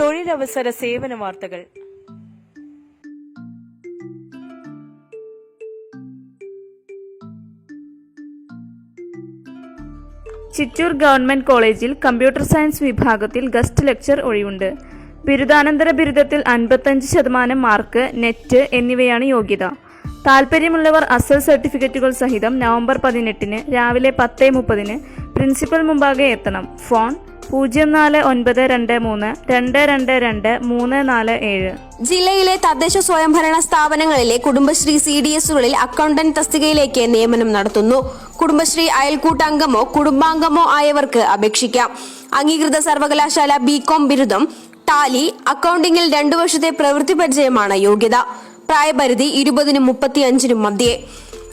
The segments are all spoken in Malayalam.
തൊഴിലവസര സേവന വാർത്തകൾ. ചിറ്റൂർ ഗവൺമെന്റ് കോളേജിൽ കമ്പ്യൂട്ടർ സയൻസ് വിഭാഗത്തിൽ ഗസ്റ്റ് ലെക്ചർ ഒഴിവുണ്ട്. ബിരുദാനന്തര ബിരുദത്തിൽ അൻപത്തഞ്ച് ശതമാനം മാർക്ക് നെറ്റ് എന്നിവയാണ് യോഗ്യത. താൽപ്പര്യമുള്ളവർ അസൽ സർട്ടിഫിക്കറ്റുകൾ സഹിതം നവംബർ പതിനെട്ടിന് രാവിലെ പത്ത് മുപ്പതിന് പ്രിൻസിപ്പൽ മുമ്പാകെ എത്തണം. ഫോൺ പൂജ്യം നാല് ഒൻപത് രണ്ട് മൂന്ന് രണ്ട് രണ്ട് രണ്ട് മൂന്ന് നാല് ഏഴ്. ജില്ലയിലെ തദ്ദേശ സ്വയംഭരണ സ്ഥാപനങ്ങളിലെ കുടുംബശ്രീ സി ഡി എസുകളിൽ അക്കൗണ്ടന്റ് തസ്തികയിലേക്ക് നിയമനം നടത്തുന്നു. കുടുംബശ്രീ അയൽക്കൂട്ടംഗമോ കുടുംബാംഗമോ ആയവർക്ക് അപേക്ഷിക്കാം. അംഗീകൃത സർവകലാശാല ബികോം ബിരുദം ടാലി അക്കൗണ്ടിംഗിൽ രണ്ടു വർഷത്തെ പ്രവൃത്തി പരിചയമാണ് യോഗ്യത. പ്രായപരിധി ഇരുപതിനും മുപ്പത്തിയഞ്ചിനും മധ്യേ.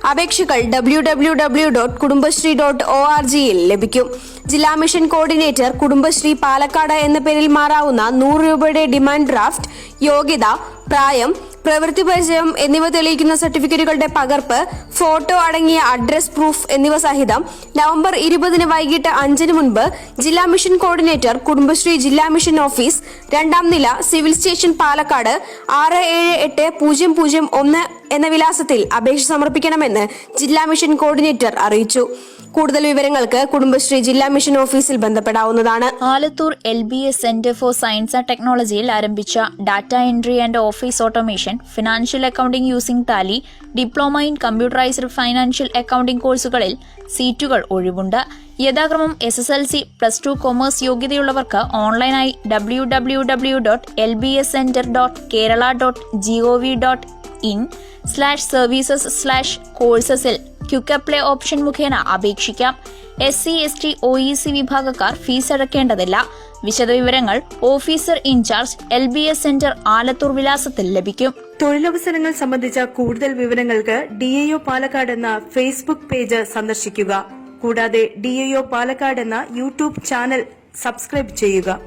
അപേക്ഷകൾ W W W dot Kudumbashree dot O R ജിയിൽ ലഭിക്കും. ജില്ലാ മിഷൻ കോർഡിനേറ്റർ കുടുംബശ്രീ പാലക്കാട് എന്ന പേരിൽ മാറാവുന്ന നൂറ് രൂപയുടെ ഡിമാൻഡ് ഡ്രാഫ്റ്റ് യോഗ്യത പ്രായം പ്രവൃത്തി പരിചയം എന്നിവ തെളിയിക്കുന്ന സർട്ടിഫിക്കറ്റുകളുടെ പകർപ്പ് ഫോട്ടോ അടങ്ങിയ അഡ്രസ് പ്രൂഫ് എന്നിവ സഹിതം നവംബർ ഇരുപതിന് വൈകിട്ട് അഞ്ചിന് മുൻപ് ജില്ലാ മിഷൻ കോർഡിനേറ്റർ കുടുംബശ്രീ ജില്ലാ മിഷൻ ഓഫീസ് രണ്ടാം നില സിവിൽ സ്റ്റേഷൻ പാലക്കാട് ആറ് ഏഴ് എട്ട് പൂജ്യം പൂജ്യം ഒന്ന് എന്ന വിലാസത്തിൽ അപേക്ഷ സമർപ്പിക്കണമെന്ന് ജില്ലാ മിഷൻ കോർഡിനേറ്റർ അറിയിച്ചു. കൂടുതൽ വിവരങ്ങൾക്ക് കുടുംബശ്രീ ജില്ലാ മിഷൻ ഓഫീസിൽ ബന്ധപ്പെടാവുന്നതാണ്. Alathur L B S centre for science and ടെക്നോളജിയിൽ ആരംഭിച്ച data entry and office automation financial accounting using Tally diploma in computerised financial accounting കോഴ്സുകളിൽ സീറ്റുകൾ ഒഴിവുണ്ട്. യഥാക്രമം S S L C plus two commerce യോഗ്യതയുള്ളവർക്ക് ഓൺലൈനായി W W W dot L B S centre dot Kerala dot G O V dot in slash services slash കോഴ്സസിൽ quick apply option മുഖേന അപേക്ഷിക്കാം. S C S T O E C വിഭാഗക്കാർ ഫീസ് അടക്കേണ്ടതില്ല. വിശദവിവരങ്ങൾ officer in charge L B S centre Alathur വിലാസത്തിൽ ലഭിക്കും. തൊഴിലവസരങ്ങൾ സംബന്ധിച്ച കൂടുതൽ വിവരങ്ങൾക്ക് ഡിഎഒ പാലക്കാട് എന്ന ഫേസ്ബുക്ക് പേജ് സന്ദർശിക്കുക. കൂടാതെ ഡിഎഒ പാലക്കാട് എന്ന യൂട്യൂബ് ചാനൽ സബ്സ്ക്രൈബ് ചെയ്യുക.